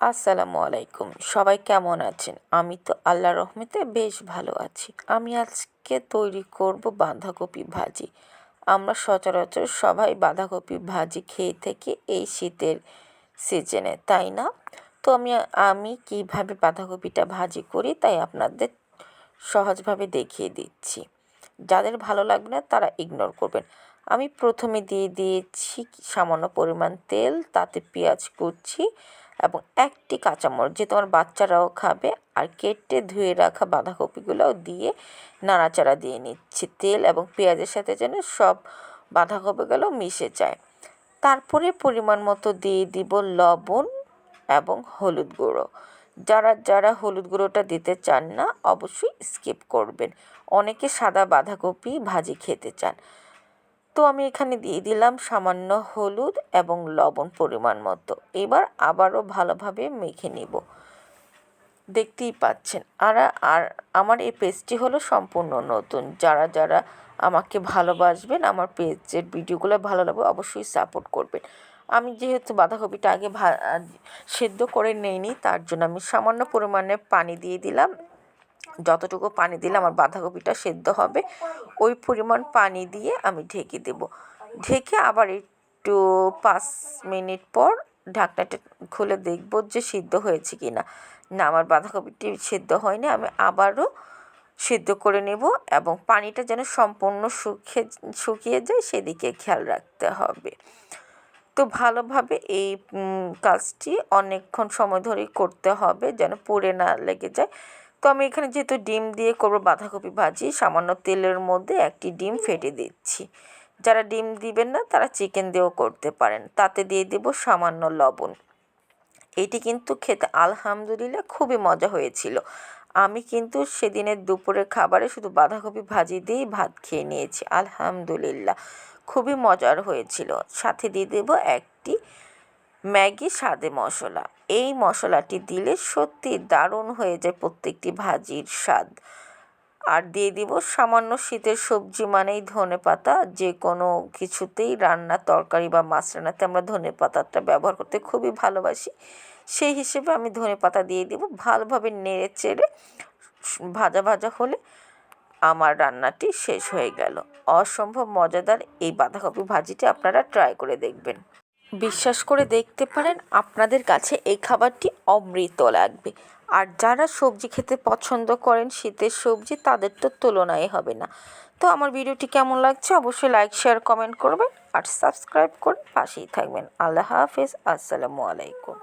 আসসালামু আলাইকুম। সবাই কেমন আছেন? আমি তো আল্লাহ রহমতে বেশ ভালো আছি। আমি আজকে তৈরি করব বাঁধাকপি ভাজি। আমরা সচরাচর সবাই বাঁধাকপি ভাজি খেয়ে থেকে এই শীতের সিজনে, তাই না? তো আমি আমি কীভাবে বাঁধাকপিটা ভাজি করি তাই আপনাদের সহজভাবে দেখিয়ে দিচ্ছি। যাদের ভালো লাগবে না, তারা ইগনোর করবেন। আমি প্রথমে দিয়ে দিয়েছি সামান্য পরিমাণ তেল, তাতে পেঁয়াজ কুচি এবং একটি কাঁচামরিচ যে তোমার বাচ্চারাও খাবে। আর কেটে ধুয়ে রাখা বাঁধাকপিগুলোও দিয়ে নাড়াচাড়া দিয়ে নিচ্ছি তেল এবং পেঁয়াজের সাথে যেন সব বাঁধাকপিগুলো মিশে যায়। তারপরে পরিমাণ মতো দিয়ে দিব লবণ এবং হলুদ গুঁড়ো। যারা যারা হলুদ গুঁড়োটা দিতে চান না, অবশ্যই স্কিপ করবেন। অনেকে সাদা বাঁধাকপি ভাজি খেতে চান। তো আমি এখানে দিয়ে দিলাম সামান্য হলুদ এবং লবণ পরিমাণ মতো। এবার আবারও ভালোভাবে মেখে নিব। দেখতেই পাচ্ছেন, আর আর আমার এই পেজটি হলো সম্পূর্ণ নতুন। যারা যারা আমাকে ভালোবাসবেন, আমার পেজের ভিডিওগুলো ভালো লাগবে, অবশ্যই সাপোর্ট করবেন। আমি যেহেতু বাঁধাকপিটা আগে ভা সেদ্ধ করে নেইনি, তার জন্য আমি সামান্য পরিমাণে পানি দিয়ে দিলাম। যতটুকু পানি দিলে আমার বাঁধাকপিটা সেদ্ধ হবে, ওই পরিমাণ পানি দিয়ে আমি ঢেকে দেব। ঢেকে আবার একটু পাঁচ মিনিট পর ঢাকনাটা খুলে দেখব যে সিদ্ধ হয়েছে কি না না আমার বাঁধাকপিটি সেদ্ধ হয়নি, আমি আবারও সিদ্ধ করে নেব এবং পানিটা যেন সম্পূর্ণ শুকিয়ে শুকিয়ে যায়, সেদিকে খেয়াল রাখতে হবে। তো ভালোভাবে এই কাজটি অনেকক্ষণ সময় ধরেই করতে হবে যেন পুড়ে না লেগে যায়। তো আমি এখানে যেহেতু ডিম দিয়ে করব বাঁধাকপি ভাজি, সামান্য তেলের মধ্যে একটি ডিম ফেটে দিচ্ছি। যারা ডিম দিবেন না, তারা চিকেন দিয়েও করতে পারেন। তাতে দিয়ে দেবো সামান্য লবণ। এটি কিন্তু খেতে আলহামদুলিল্লাহ খুবই মজা হয়েছিল। আমি কিন্তু সেদিনের দুপুরের খাবারে শুধু বাঁধাকপি ভাজি দিয়েই ভাত খেয়ে নিয়েছি, আলহামদুলিল্লাহ। খুবই মজার হয়েছিল। সাথে দিয়ে দেব একটি ম্যাগি স্বাদে মশলা। এই মশলাটি দিলে সত্যি দারুণ হয়ে যায় প্রত্যেকটি ভাজির স্বাদ। আর দিয়ে দিব সামান্য শীতের সবজি মানেই ধনে পাতা। যে কোনো কিছুতেই রান্না, তরকারি বা মাছ রান্নাতে আমরা ধনে পাতাটা ব্যবহার করতে খুবই ভালোবাসি। সেই হিসেবে আমি ধনে পাতা দিয়ে দিব ভালোভাবে নেড়ে চেড়ে, ভাজা ভাজা হলে আমার রান্নাটি শেষ হয়ে গেল। অসম্ভব মজাদার এই বাঁধাকপি ভাজিটি আপনারা ট্রাই করে দেখবেন। বিশ্বাস করে দেখতে পারেন আপনাদের কাছে এই খাবারটি অমৃত লাগবে। আর যারা সবজি খেতে পছন্দ করেন, শীতের সবজি, তাদের তো তুলনায় হবে না। তো আমার ভিডিওটি কেমন লাগছে অবশ্যই লাইক শেয়ার কমেন্ট করবেন আর সাবস্ক্রাইব করে পাশেই থাকবেন। আল্লাহ হাফেজ, আসসালামু আলাইকুম।